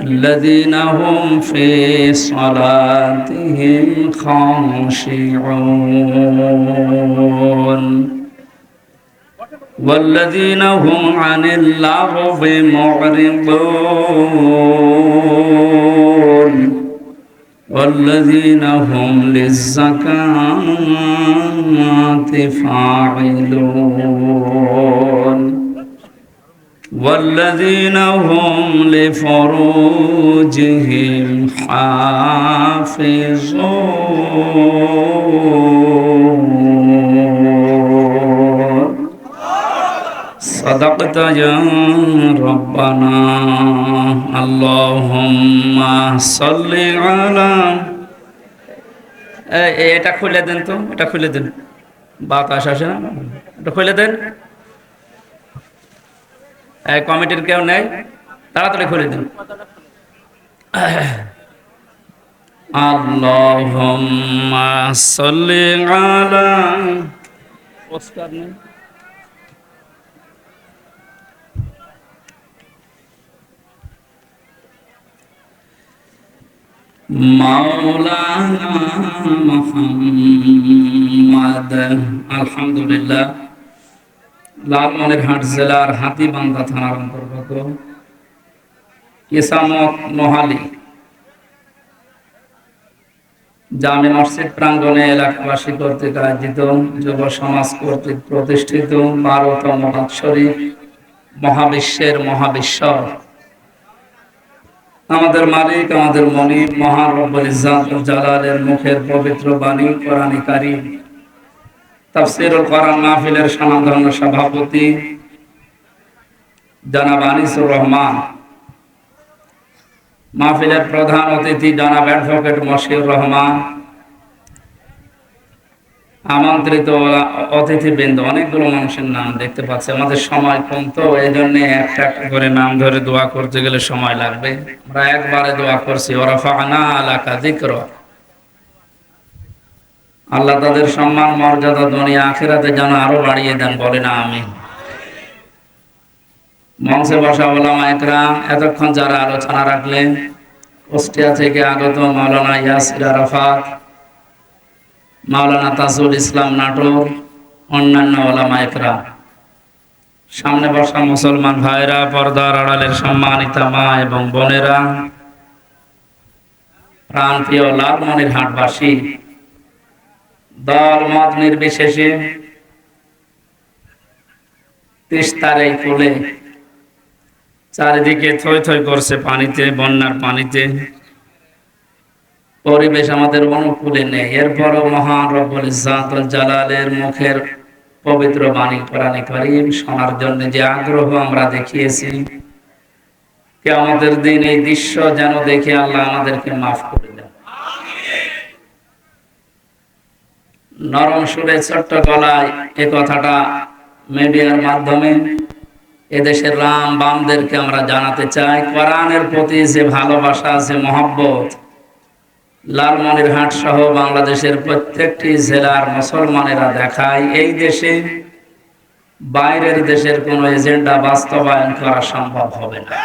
الذين هم في صلاتهم خاشعون. والذين هم عن اللغو معرضون. والذين هم للزكاة فاعلون. والذين هم لفروجهم حافظون صدقت يا ربنا اللهم صل على এটা খুলে দেন তো এটা খুলে দেন বাতাস আসে না এটা খুলে দেন কমিটির কেউ নেই তাড়াতাড়ি খুলে দিন। আল্লাহুম্মা সাল্লি আলা পোস্টার নেই। মাওলানা মুহাম্মদ আলহামদুলিল্লাহ। লালমনিরহাট জেলার হাতিবান্ধা থানার অন্তর্গত ইসামত মহালি। জামে মসজিদ প্রাঙ্গনে এলাকাবাসী কর্তৃক আয়োজিত যুব সমাজ কর্তৃক প্রতিষ্ঠিত বারোতম শরীফ মহাবিশ্বের মহাবিশ্বর। আমাদের মালিক, আমাদের মনির মহান রব্বুল জালালের মুখের পবিত্র বাণী, কোরআন কারীম তাফসিরুল কোরআন মাহফিলের সনাতন সভাপতি জনাব আনিসুর রহমান, মাহফিলের প্রধান অতিথি জনাব অ্যাডভোকেট মশিউর রহমান, আমন্ত্রিত অনেকগুলো মানুষের নাম দেখতে পাচ্ছি। আমাদের সময় কম তো এই জন্য একটা একটা করে নাম ধরে দোয়া করতে গেলে সময় লাগবে। আমরা একবারে দোয়া করছি ওরাফা আনা আলাকা দিক্র আল্লাহ তাদের সম্মান, মর্যাদা, দুনিয়া, আখেরাতে যেন আরও বাড়িয়ে দেন বলে না আমি মঞ্চে বসা ওলামা একরাম এতক্ষণ যারা আলোচনা রাখলেন, কুষ্টিয়া থেকে আগত মাওলানা ইয়াসির আরাফাত, মাওলানা তাজুল ইসলাম নাটোর, অন্যান্য ওলামা একরাম। সামনে বসা মুসলমান ভাইরা, পর্দার আড়ালের সম্মানিতা মা এবং বোনেরা প্রান্তীয় লালমনির হাটবাসী দল মত নির্বিশেষে তিস্তার এই কুলে চারিদিকে থই থই করছে পানিতে, বন্যার পানিতে। পরিবেশ আমাদের অনুকূলে নেই। এরপরও মহান রব্বুল জালালের মুখের পবিত্র বাণী কোরআন করিম শোনার জন্য যে আগ্রহ আমরা দেখিয়েছি কে আমাদের দিন এই দৃশ্য যেন দেখে আল্লাহ আমাদেরকে মাফ করে নরম সুরে ছোট্ট গলায় এ কথাটা মিডিয়ার মাধ্যমে এদেশের রাম বামদেরকে আমরা জানাতে চাই। কোরআনের প্রতি যে ভালোবাসা আছে মহব্বত, লালমনিরহাট সহ বাংলাদেশের প্রত্যেকটি জেলার মুসলমানেরা দেখায়, এই দেশে বাইরের দেশের কোনো এজেন্ডা বাস্তবায়ন করা সম্ভব হবে না।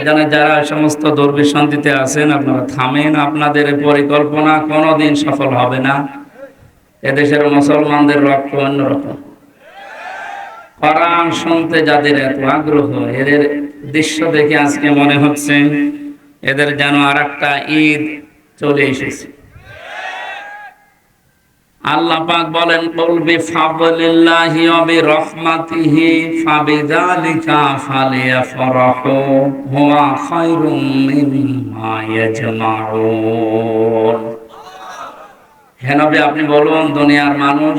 এখানে যারা সমস্ত দুর্বিসন্ধিতে আছেন, আপনারা থামেন। আপনাদের পরিকল্পনা কোনোদিন সফল হবে না। এদেশের মুসলমানদের রক্ত অন্যরকম। কোরআন শুনতে যাদের এত আগ্রহ, এদের দৃশ্য দেখে আজকে মনে হচ্ছে এদের যেন আর একটা ঈদ চলে এসেছে। আল্লাহ পাক বলেন, কুল বিফাদলিল্লাহি ওয়া বিরহমাতিহি ফাবিযালিকা ফালিয়াফরাহু, হুয়া খায়রুম মিম্মা ইয়াজমাউন। আপনি বলুন, দুনিয়ার মানুষ,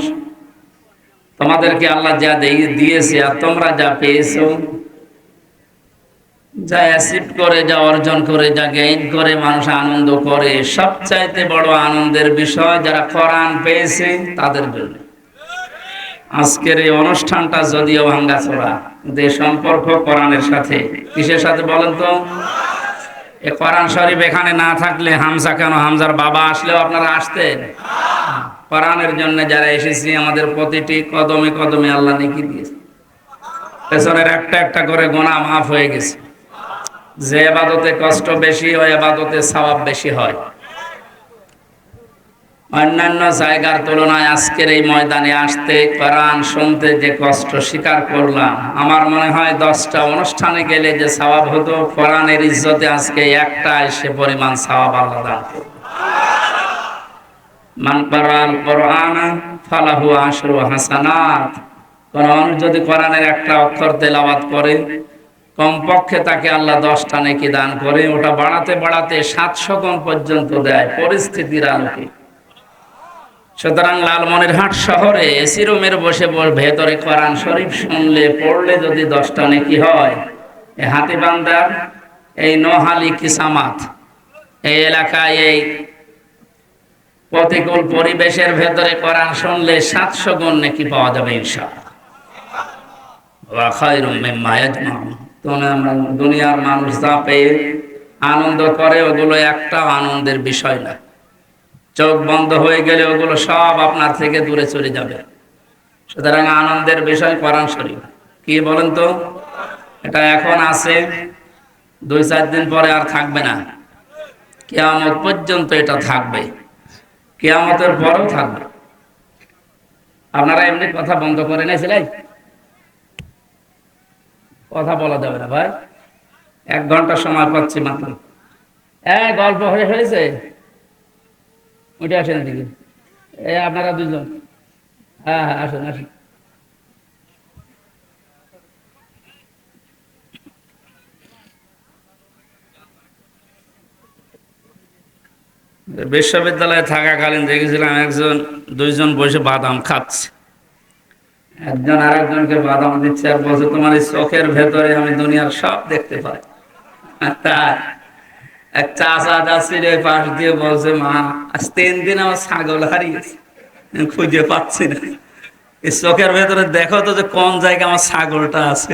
তোমাদেরকে আল্লাহ যা দিয়েছে আর তোমরা যা পেয়েছ যা অ্যাসিড করে যা অর্জন করে যা গেইন করে, মানুষ আনন্দ করে, সবচাইতে বড় আনন্দের বিষয় যারা কোরআন পেয়েছে, তাদের জন্য। আজকের এই অনুষ্ঠানটা যদিও ভাঙ্গাচোরা যে সম্পর্ক কোরআনের সাথে। কিসের সাথে বলেন তো? এ কোরআন শরীফ এখানে না থাকলে হামজা কেন? হামজার বাবা আসলেও আপনারা আসতেন? কোরআনের জন্য যারা এসেছি, আমাদের প্রতিটি কদমে কদমে আল্লাহ নেকি দিয়েছে। পেছনের একটা একটা করে গোনা মাফ হয়ে গেছে। যে এবাদতে কষ্ট বেশি, ওই এবাদতে সওয়াব বেশি হয়। অন্যান্য জায়গার তুলনায় আজকের এই ময়দানে আসতে, কোরআন শুনতে যে কষ্ট স্বীকার করলাম, আমার মনে হয় দশটা অনুষ্ঠানে গেলে যে সওয়াব হতো, কোরআনের ইজ্জতে আজকে একটা সে পরিমাণ সওয়াব আল্লাহ দান মান করাল কোরআন ফালাহু আশরু হাসানাত। কোন মানুষ যদি কোরআনের একটা অক্ষর তেলাওয়াত করে কমপক্ষে তাকে আল্লাহ দশটা নেকি দান করে, ওটা বাড়াতে বাড়াতে সাতশো গুণ পর্যন্ত দেয় পরিস্থিতির আলোকে সুতরাং লালমনিরহাট শহরে এসি রুমের বসে ভেতরে কোরআন শরীফ শুনলে, পড়লে যদি দশটা নেকি হয় এই হাতিবান্দার এই নোহালি কিসামাত, এই এলাকায় এই প্রতিকূল পরিবেশের ভেতরে কোরআন শুনলে সাতশো গুণ নাকি পাওয়া যাবে ইনশাআল্লাহ। ওয়া খায়রুম মিম্মা ইয়াজমাউন। দুনিয়ার মানুষ যা পেয়ে আনন্দ করে, ওগুলো একটা আনন্দের বিষয় না। চোখ বন্ধ হয়ে গেলে ওগুলো সব আপনার থেকে দূরে চলে যাবে। সুতরাং আনন্দের বিষয় কোরআন শরীফ। কি বলেন তো? এটা এখন আছে, দুই চার দিন পরে আর থাকবে না। কেয়ামত পর্যন্ত এটা থাকবে। কেয়ামতের পরেও থাকবে। আপনারা এমনি কথা বন্ধ করে নিয়েছিলেন? কথা বলা যাবে না ভাই। এক ঘণ্টা সময় পাচ্ছি মাত্র। হ্যাঁ গল্প হয়ে হয়েছে? উঠে আসেন এদিকে। এ আপনারা দুজন হ্যাঁ হ্যাঁ আসুন আসুন। বিশ্ববিদ্যালয়ে থাকাকালীন দেখেছিলাম একজন, দুইজন বসে বাদাম খাচ্ছে। একজন আরেকজনকে বাদাম দিচ্ছে আর বলছে, তোমার এই চোখের ভেতরে আমি দুনিয়ার সব দেখতে পাই। তাই এক পাশ দিয়ে বলছে, মা, আজ তিন দিন আমার ছাগল হারিয়েছে। খুঁজে পাচ্ছি না। এই চোখের ভেতরে দেখো তো যে কোন জায়গায় আমার ছাগলটা আছে।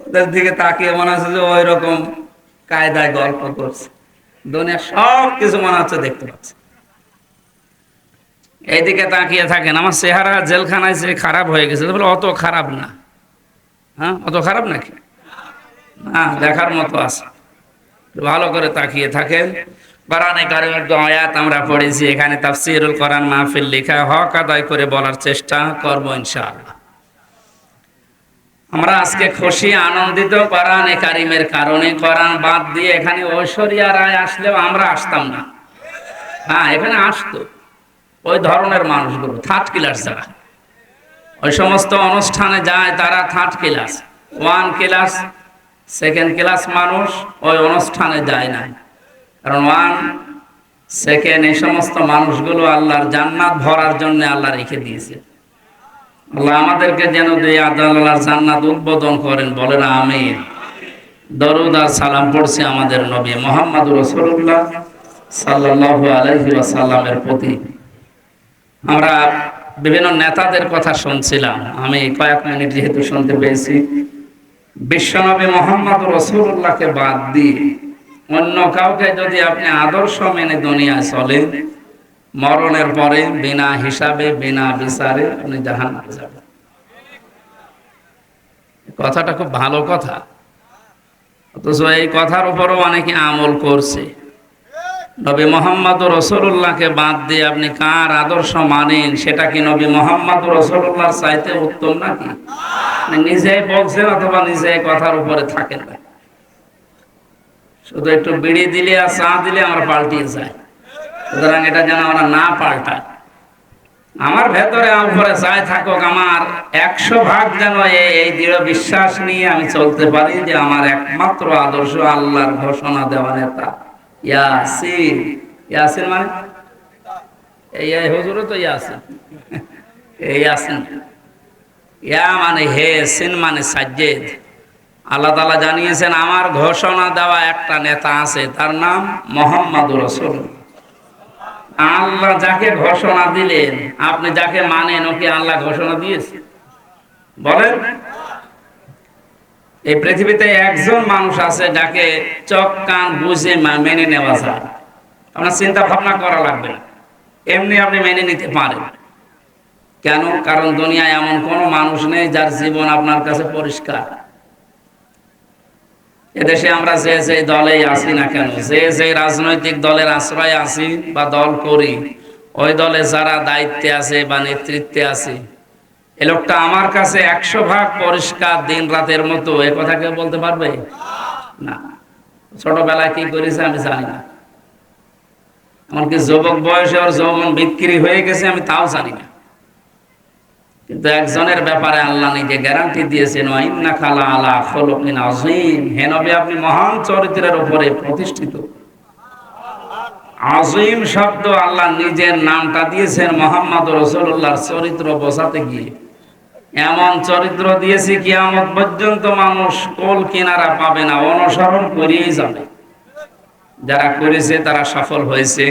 ওদের দিকে তাকিয়ে মনে হচ্ছে যে ওই রকম কায়দায় গল্প করছে। দুনিয়া সব কিছু মনে হচ্ছে দেখতে পাচ্ছে। এইদিকে তাকিয়ে থাকেন। আমার চেহারা জেলখানায় যে খারাপ হয়ে গেছে, বলে, অত খারাপ না। হ্যাঁ অত খারাপ নাকি? না, দেখার মতো আছে। ভালো করে তাকিয়ে থাকেন। কোরআনে কারিমের আয়াত আমরা পড়েছি, এখানে তাফসিরুল কোরআন মাহফিল লেখা, হক আদায় করে বলার চেষ্টা করব ইনশাআল্লাহ। আমরা আজকে খুশি, আনন্দিত কোরআনে কারিমের কারণে। কোরআন বাদ দিয়ে এখানে ঐশ্বরিয়া রায় আসলেও আমরা আসতাম না। হ্যাঁ এখানে আসতো। ওই ধরনের মানুষগুলো থার্ড ক্লাস যারা। ওই সমস্ত অনুষ্ঠানে যায় তারা third class one class second class মানুষ ওই অনুষ্ঠানে যায় না। কারণ ওয়ান সেকেন্ড এই সমস্ত মানুষগুলো আল্লাহর জান্নাত ভরার জন্য আল্লাহ রেখে দিয়েছে। আল্লাহ আমাদেরকে যেন দুই আদাল্লাহর জান্নাত উদ্বোধন করেন, বলেন আমি দরুদ আর সালাম পড়ছি আমাদের নবী মোহাম্মদ রসুল্লাহ সাল্লাহ আলহি সাল্লামের প্রতি। আমরা বিভিন্ন নেতাদের কথা শুনছিলাম। আমি কয়েক মিনিট যেহেতু শুনতে পেয়েছি। বিশ্বনবী মোহাম্মদ রসুল্লাহকে বাদ দিয়ে অন্য কাউকে যদি আপনি আদর্শ মেনে দুনিয়ায় চলেন, মরণের পরে বিনা হিসাবে, বিনা বিচারে আপনি জাহান কথাটা খুব ভালো কথা। অথচ এই কথার উপরও অনেকে আমল করছে। নবী মোহাম্মদ রসুল্লাহকে বাদ দিয়ে আপনি কার আদর্শ মানেন? সেটা কি নবী মোহাম্মদ রসুল্লাহর চাইতে উত্তম নাকি? নিজেই বলছেন অথবা নিজে কথার উপরে থাকেন না। শুধু একটু বিড়ি দিলে আর চা দিলে আমরা পাল্টিয়ে যাই সুতরাং এটা যেন আমরা না পাল্টাই। আমার ভেতরে উপরে যাই থাকুক, আমার একশো ভাগ যেন এই দৃঢ় বিশ্বাস নিয়ে আমি চলতে পারি যে আমার একমাত্র আদর্শ আল্লাহর ঘোষণা দেওয়া নেতা। ইয়াসিন। ইয়াসিন মানে? এই হুজুরও তো ইয়াসিন। এই ইয়াসিন। ইয়া মানে হে, সিন মানে সাজ্জেদ। আল্লাহ তালা জানিয়েছেন, আমার ঘোষণা দেওয়া একটা নেতা আছে, তার নাম মোহাম্মদ রসুল। আল্লাহ যাকে ঘোষণা দিলেন, আপনি যাকে মানেন, ওকে আল্লাহ ঘোষণা দিয়েছে বলেন। এই পৃথিবীতে একজন মানুষ আছে যাকে চোখ, কান বুঝে মেনে নেওয়া যায়। আপনার চিন্তা ভাবনা করা লাগবে এমনি আপনি মেনে নিতে পারেন। কেন? কারণ দুনিয়ায় এমন কোন মানুষ নেই যার জীবন আপনার কাছে পরিষ্কার। এদেশে আমরা যে যে দলেই আছি না কেন, যে যে রাজনৈতিক দলের আশ্রয় আছি বা দল করি, ওই দলে যারা দায়িত্বে আছে বা নেতৃত্বে আছে এ লোকটা আমার কাছে একশো ভাগ পরিষ্কার দিন রাতের মতো। এ কথা কেউ বলতে পারবে? না। ছোটবেলায় কি করেছে আমি জানি না। এমনকি যুবক বয়সে ওর যৌবন বিক্রি হয়ে গেছে আমি তাও জানি না। কিন্তু একজনের ব্যাপারে আল্লাহ নিজে গ্যারান্টি দিয়েছেন ইন্না খালা আলা আজিম আপনি মহান চরিত্রের উপরে প্রতিষ্ঠিত। আজিম শব্দ আল্লাহ নিজের নামটা দিয়েছেন মোহাম্মদ রসুল্লাহর চরিত্র বোঝাতে গিয়ে। এমন চরিত্র দিয়েছি কিয়ামত পর্যন্ত মানুষ কোল কিনারা পাবে না, অনুসরণ করিয়েই যাবে। যারা করেছে তারা সফল হয়েছে,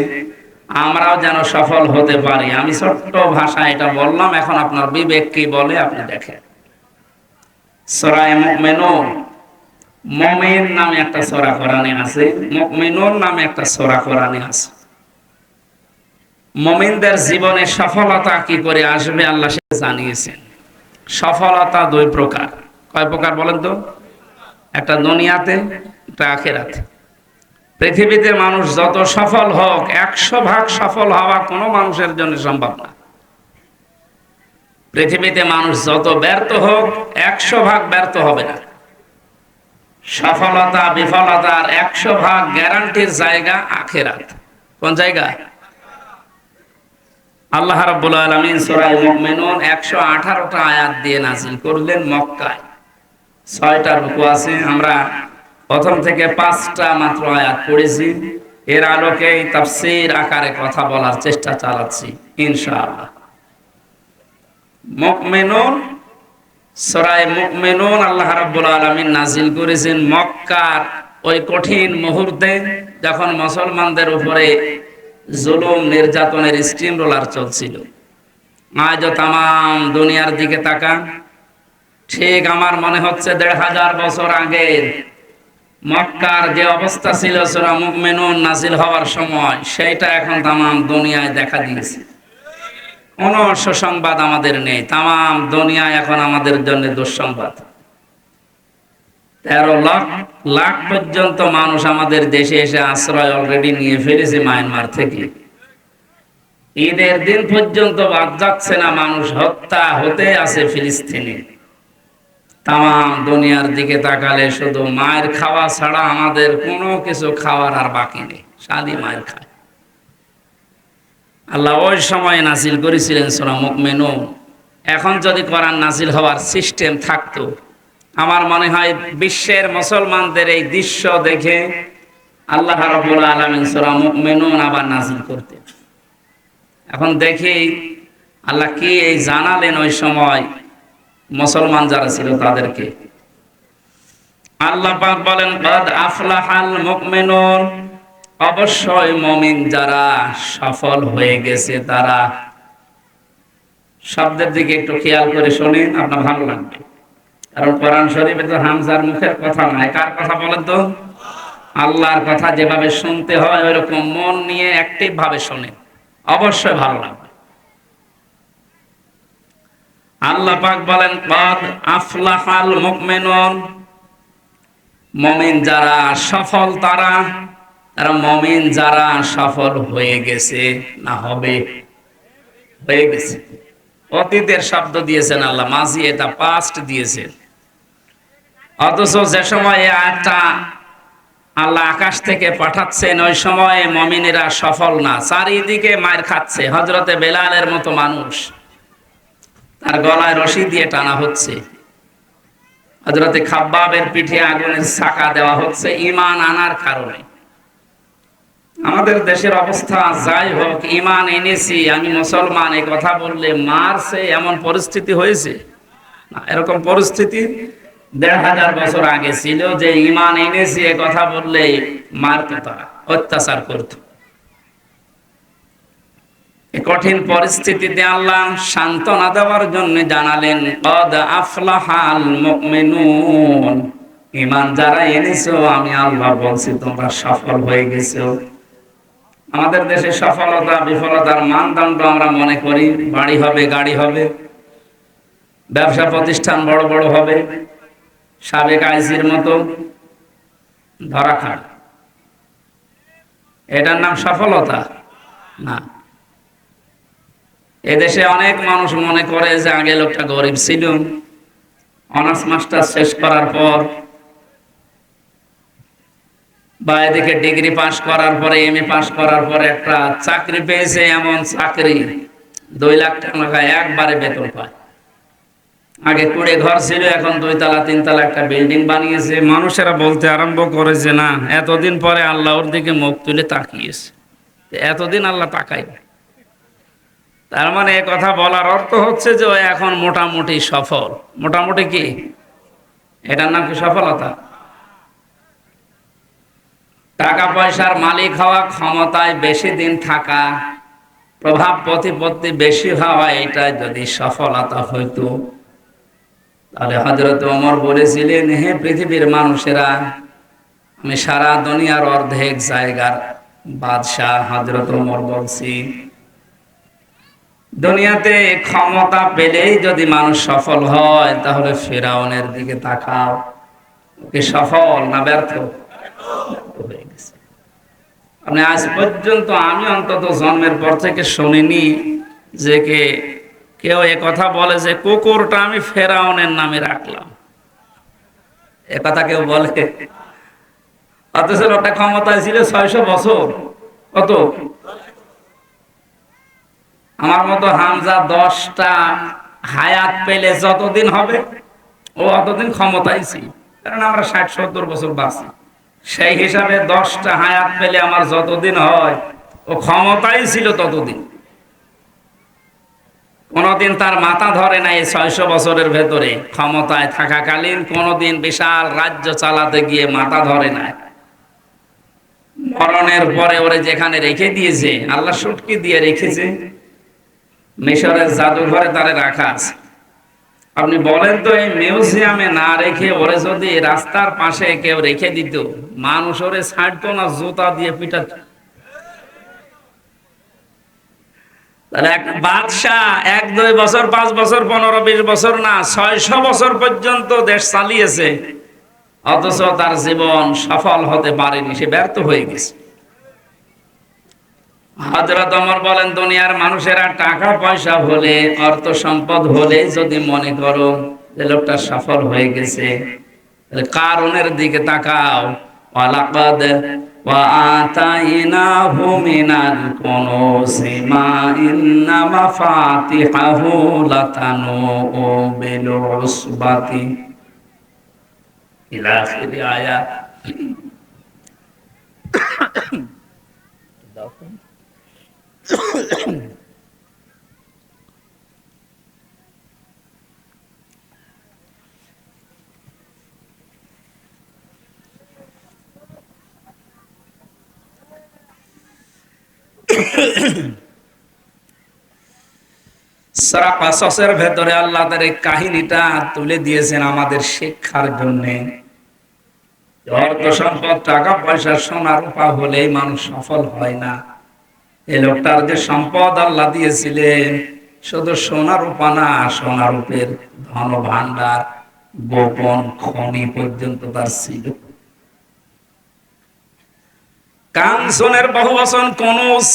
আমরাও যেন সফল হতে পারি। আমি ছোট্ট ভাষায় এটা বললাম, এখন আপনার বিবেক কি বলে আপনি দেখেন। সরায় মুমিনুন, মমিন নামে একটা সরা কোরআনে আছে, মুমিনুন নামে একটা সরা কোরআনে আছে। মমিনদের জীবনে সফলতা কি করে আসবে আল্লাহ সে জানিয়েছেন। সফলতা দুই প্রকার। কয় প্রকার বলেন তো? একটা দুনিয়াতে, একটা আখেরাতে। পৃথিবীতে মানুষ যত সফল হোক, একশো ভাগ সফল হওয়া কোনো মানুষের জন্য সম্ভব না। পৃথিবীতে মানুষ যত ব্যর্থ হোক, একশো ভাগ ব্যর্থ হবে না। সফলতা, বিফলতার একশো ভাগ গ্যারান্টির জায়গা আখেরাত। কোন জায়গা? আল্লাহ রাব্বুল আলামিন সূরা মুমিনুন 118টা আয়াত দিয়ে নাযিল করলেন মক্কায়। ছয়টা রুকু আছে, আমরা প্রথম থেকে পাঁচটা মাত্র আয়াত পড়েছি। এর আলোকে তাফসীর আকারে কথা বলার চেষ্টা চালাচ্ছি, ইনশাআল্লাহ। মুমিনুন সূরা মুমিনুন আল্লাহ রাব্বুল আলামিন নাযিল করেছেন মক্কার ওই কঠিন মুহূর্তে যখন মুসলমানদের উপরে জুলুম, নির্যাতনের স্টিম রোলার চলছিল। আজও তাম দুনিয়ার দিকে তাকান। ঠিক আমার মনে হচ্ছে দেড় হাজার বছর আগে মক্কার যে অবস্থা ছিল সুরা মুকমেনুন নাজিল হওয়ার সময়, সেইটা এখন তাম দুনিয়ায় দেখা দিয়েছে। কোন সুসংবাদ আমাদের নেই। তাম দুনিয়ায় এখন আমাদের জন্য দুঃসংবাদ। তেরো লাখ লাখ পর্যন্ত মানুষ আমাদের দেশে এসে আশ্রয় অলরেডি নিয়ে ফেলেছে মায়ানমার থেকে। ঈদের দিন পর্যন্ত বাদ যাচ্ছে না মানুষ, হত্যা হতে আছে ফিলিস্তিনে। তাম দুনিয়ার দিকে তাকালে শুধু মায়ের খাওয়া ছাড়া আমাদের কোনো কিছু খাওয়ার আর বাকি নেই সাদি মায়ের খায়। আল্লাহ ওই সময় নাসিল করেছিলেন সোনা মুকমেনু এখন যদি করার নাসিল হওয়ার সিস্টেম থাকতো আমার মনে হয় বিশ্বের মুসলমানদের এই দৃশ্য দেখে আল্লাহ রাব্বুল আলামিন সূরা মুমিনুন আবার নাযিল করতেন। এখন দেখি আল্লাহ কি এই জানালেন ওই সময় মুসলমান যারা ছিল তাদেরকে। আল্লাহ পাক বলেন, কদ আফলাহাল মুমিনুন। অবশ্যই মুমিন যারা সফল হয়ে গেছে তারা। শব্দের দিকে একটু খেয়াল করে শুনেন আপনার ভালো লাগবে। কারণ কোরআন শরীফে তো হামজার মুখের কথা নয় কার কথা বলেন তো? আল্লাহর কথা যেভাবে শুনতে হয় মন নিয়ে অ্যাক্টিভ ভাবে শোনে। অবশ্যই ভালো লাগবে। আল্লাহ পাক বলেন আফলাহাল মুকমিনুন মমিন যারা সফল, তারা তারা মমিন যারা সফল হয়ে গেছে না হবে? হয়ে গেছে। অতীতের শব্দ দিয়েছেন আল্লাহ, মাঝি এটা পাস্ট দিয়েছেন। অথচ যে সময় আয়াতটা আল্লাহ আকাশ থেকে পাঠাচ্ছেন, ওই সময়ে মমিনেরা সফল না। চারিদিকে মায়ের খাচ্ছে হজরতে বেলালের মতো মানুষ। তার গলায় রশি দিয়ে টানা হচ্ছে। হজরতে খাব্বাবের পিঠে আগুনের ছাকা দেওয়া হচ্ছে ইমান আনার কারণে। আমাদের দেশের অবস্থা যাই হোক, ইমান এনেছি, আমি মুসলমান এই কথা বললে মারছে, এমন পরিস্থিতি হয়েছে? না, এরকম পরিস্থিতি দেড় হাজার বছর আগে ছিল যে ইমান এনেছি, এ কথা বললে তারা, অত্যাচার করত। কঠিন পরিস্থিতিতে আল্লাহ সান্ত্বনা দেওয়ার জন্য জানালেন আফলাহাল ইমান যারা এনেছো, আমি আল্লাহ বলছি, তোমরা সফল হয়ে গেছো। আমাদের দেশে সফলতা, বিফলতার মানদণ্ড আমরা মনে করি, বাড়ি হবে, গাড়ি হবে, ব্যবসা প্রতিষ্ঠান বড় বড় হবে। সাবেক আইসির মতো ধরা খাট এটার নাম সফলতা? না। এদেশে অনেক মানুষ মনে করে যে আগে লোকটা গরিব ছিল। অনার্স মাস্টার শেষ করার পর বা এদিকে ডিগ্রি পাশ করার পরে, এম এ পাশ করার পরে একটা চাকরি পেয়েছে, এমন চাকরি দুই লাখ টাকা একবারে বেতন পায়। আগে কুড়ে ঘর ছিল, এখন দুই তালা তিন তালা একটা বিল্ডিং বানিয়েছে। মানুষেরা বলতে আরম্ভ করেছে, না, এতদিন পরে আল্লাহর দিকে মুখ তুলে তাকিয়েছে। এতদিন আল্লাহ তাকাই তার মানে এ কথা বলার অর্থ হচ্ছে যে ও এখন মোটামুটি সফল। মোটামুটি কি? এটার নাম কি সফলতা? টাকা পয়সার মালিক হওয়া ক্ষমতায় বেশি দিন থাকা, প্রভাব প্রতিপত্তি বেশি হওয়া, এটা যদি সফলতা হইতো তাহলে হজরত ওমর বলেছিলেন, হে পৃথিবীর মানুষেরা, আমি সারা দুনিয়ার অর্ধেক জায়গার বাদশাহ হজরত ওমর বলছি। দুনিয়াতে ক্ষমতা পেলেই যদি মানুষ সফল হয়, তাহলে ফেরাউনের দিকে তাকাও। ওকে সফল না ব্যর্থ? আপনি আজ পর্যন্ত, আমি অন্তত জন্মের পর থেকে শুনিনি যে কে কেউ এ কথা বলে যে, কুকুরটা আমি ফেরাউনের নামে রাখলাম। এ কথা কেউ বলে? অথচ ওটা ক্ষমতায় ছিল ছয়শো বছর। কত? আমার মতো হামজা দশটা হায়াত পেলে যতদিন হবে, ও অতদিন ক্ষমতায় ছিল। কারণ আমরা ষাট, সত্তর বছর বাঁচি। সেই হিসাবে দশটা হায়াত পেলে আমার যতদিন হয়, ও ক্ষমতাই ছিল ততদিন। কোনদিন তার মাথা ধরে নাই ছয়শো বছরের ভেতরে। ক্ষমতায় থাকাকালীন কোনদিন বিশাল রাজ্য চালাতে গিয়ে মাথা ধরে নাই। মরণের পরে ওরে যেখানে রেখে দিয়েছে, আল্লাহ সুটকি দিয়ে রেখেছে। মিশরের জাদুঘরে তারে রাখা আছে। আপনি বলেন তো, এই মিউজিয়ামে না রেখে ওরে যদি রাস্তার পাশে কেউ রেখে দিত, মানুষ ওরে ছাড়তো না, জুতা দিয়ে পিটাত। তাহলে এক বাদশাহ এক, দুই বছর, পাঁচ বছর, পনেরো, বিশ বছর না, ছয়শো বছর পর্যন্ত দেশ চালিয়েছে। অথচ তার জীবন সফল হতে পারেনি, সে ব্যর্থ হয়ে গেছে। হজরত অমর বলেন, দুনিয়ার মানুষেরা টাকা, পয়সা হলে, অর্থ সম্পদ হলে যদি মনে করো যে লোকটা সফল হয়ে গেছে কারণের দিকে তাকাও। وآتيناه من الكنوز ما إن مفاتحه لتنوء بالعصبة إلى آخر آيات সারা ভেতরে আল্লাহ তার এই কাহিনীটা তুলে দিয়েছেন আমাদের শিক্ষার অর্থ সম্পদ, টাকা পয়সা, সোনা, রূপা হলেই মানুষ সফল হয় না। এই লোকটার যে সম্পদ আল্লাহ দিয়েছিলেন, শুধু সোনা, রূপা না, সোনা, রূপের ধন ভান্ডার গোপন খনি পর্যন্ত তার ছিল। কাঞ্চনের বহু বচন কনুস।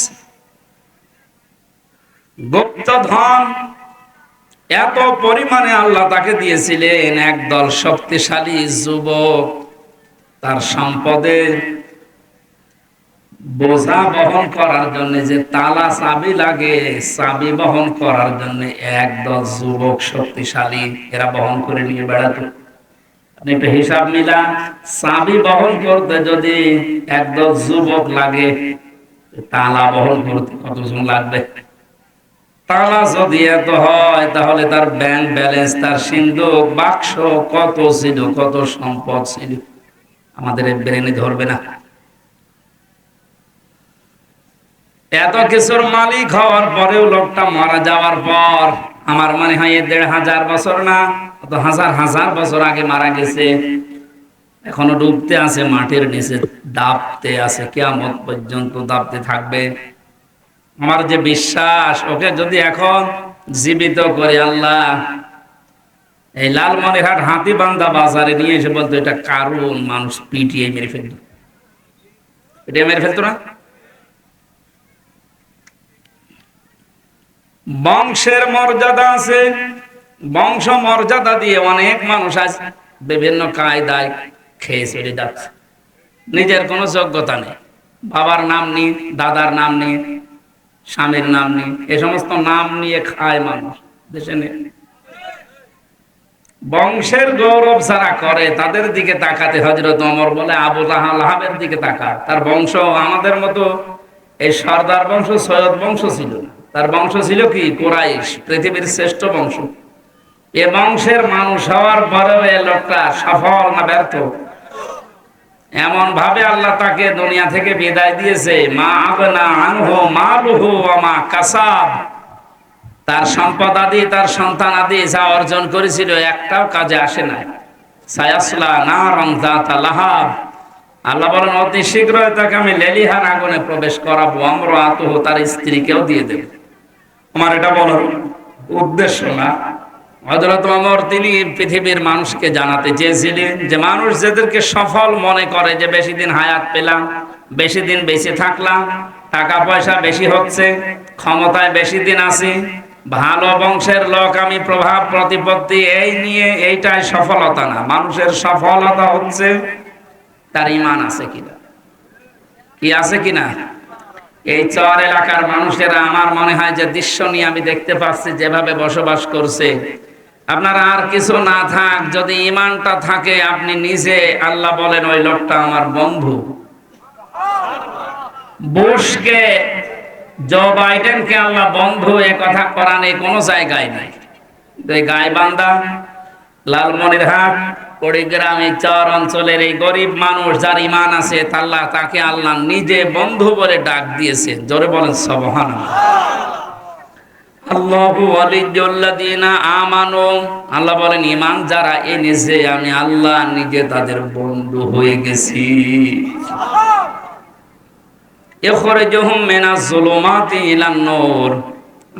গুপ্ত ধন এত পরিমাণে আল্লাহ তাকে দিয়েছিলেন, একদল শক্তিশালী যুবক। তার সম্পদে বোঝা বহন করার জন্য যে তালা চাবি লাগে, চাবি বহন করার জন্য একদল যুবক শক্তিশালী, এরা বহন করে নিয়ে বেড়াতো। আপনি একটু হিসাব মিলান, চাবি বহন করতে যদি একদল যুবক লাগে, তালা বহন করতে কতজন লাগবে? তালা যদি এত হয়, তাহলে তার ব্যাংক ব্যালেন্স তার সিন্ধুক, বাক্স কত ছিল, কত সম্পদ ছিল? আমাদের ব্রেনে ধরবে না। এত কিছুর মালিক হওয়ার পরেও লোকটা মারা যাওয়ার পর আমার মনে হয় এ দেড় হাজার বছর না, অত হাজার হাজার বছর আগে মারা গেছে। এখনও ডুবতে আছে, মাটির নিচে দাবতে আছে, কেয়ামত পর্যন্ত দাবতে থাকবে। আমার যে বিশ্বাস, ওকে যদি এখন জীবিত করে আল্লাহ, এই লালমনিরহাট হাতিবান্ধা বাজারে নিয়ে এসে বলতো, এটা কারণ মানুষ পিটিয়ে মেরে ফেলতো পিটিয়ে মেরে ফেলতো না? বংশের মর্যাদা আছে। বংশ মর্যাদা দিয়ে অনেক মানুষ আছে বিভিন্ন কায়দায় খেয়ে চলে যাচ্ছে। নিজের কোনো যোগ্যতা নেই। বাবার নাম নেই, দাদার নাম নেই, স্বামীর নাম নেই, এ সমস্ত নাম নিয়ে খায় মানুষ, দেশে নেই। বংশের গৌরব যারা করে, তাদের দিকে তাকাতে হজরত অমর বলে, আবু লাহাবের দিকে তাকা। তার বংশ আমাদের মতো, এই সর্দার বংশ, সৈয়দ বংশ ছিল না। তার বংশ ছিল কি? কোরাইশ, পৃথিবীর শ্রেষ্ঠ বংশ। এ বংশের মানুষ হওয়ার পরেও এ লোকটা সফল না ব্যর্থ? এমন ভাবে আল্লাহ তাকে দুনিয়া থেকে বিদায় দিয়েছে, মা আবনা আনহু মালুহু মা কাসাব। তার সম্পদ আদি, তার সন্তান আদি যা অর্জন করেছিল, একটাও কাজে আসে নাই। সায়াসলা না রং লাহাব। আল্লাহ বলেন, অতি শীঘ্রই তাকে আমি লেলিহান আগুনে প্রবেশ করাবো আমরা আতহ তার স্ত্রীকেও দিয়ে দেব। আমার এটা বলার উদ্দেশ্য না। হজরত অমর তিনি পৃথিবীর মানুষকে জানাতে চেয়েছিলেন যে, মানুষ যাদেরকে সফল মনে করে যে, বেশি দিন হায়াত পেলাম, বেশি দিন বেঁচে থাকলাম, টাকা পয়সা বেশি হচ্ছে, ক্ষমতায় বেশি দিন আছি, ভালো বংশের লোক আমি প্রভাব প্রতিপত্তি এই নিয়ে এইটাই সফলতা না। মানুষের সফলতা হচ্ছে, তার ইমান আছে কিনা? কি আছে কিনা? এই চর এলাকার মানুষেরা আমার মনে হয় যে দৃশ্য নিয়ে আমি দেখতে পাচ্ছি, যেভাবে বসবাস করছে। আপনার আর কিছু না থাক, যদি ইমানটা থাকে, আপনি নিজে আল্লাহ বলেন, ওই লোকটা আমার বন্ধু। বুশকে, জো বাইডেনকে আল্লাহ বন্ধু, এ কথা কোরআনে কোনো জায়গায় নাই। গাইবান্ধা, লালমনিরহাট এই চর অঞ্চলের এই গরিব মানুষ যার ইমান আছে, তাল্লাহ তাকে আল্লাহ নিজে বন্ধু বলে ডাক দিয়েছে। জোরে বলেন সবহান আল্লাহু বলেন, ঈমান যারা এনেছে, আমি আল্লাহ নিজে তাদের বন্ধু হয়ে গেছি। ইখরিজুহুম মিনাজ জুলুমাতি ইলান নূর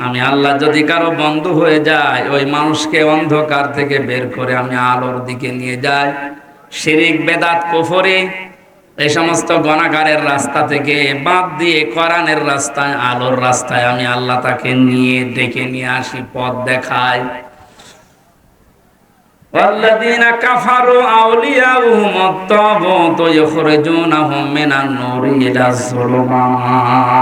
আমি আল্লাহ যদি কারো বন্ধ হয়ে যায় ওই মানুষকে অন্ধকার থেকে বের করে আমি আলোর দিকে নিয়ে যাই শিরিক বেদাত কুফরি এই সমস্ত গণাগারের রাস্তা থেকে বাদ দিয়ে কোরআনের রাস্তায় আলোর রাস্তায় আমি আল্লাহ তাকে নিয়ে ডেকে নিয়ে আসি পথ দেখাই والذين كفروا أولياؤهم الطاغوت يخرجونهم من النور إلى الظلمات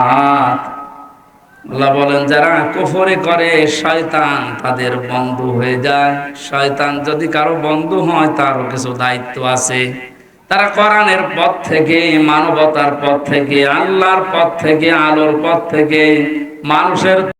আল্লাহ বলেন, যারা কুফরি করে, শয়তান তাদের বন্ধু হয়ে যায়। শয়তান যদি কারও বন্ধু হয়, তারও কিছু দায়িত্ব আছে। তারা কোরআনের পথ থেকে, মানবতার পথ থেকে, আল্লাহর পথ থেকে, আলোর পথ থেকে, মানুষের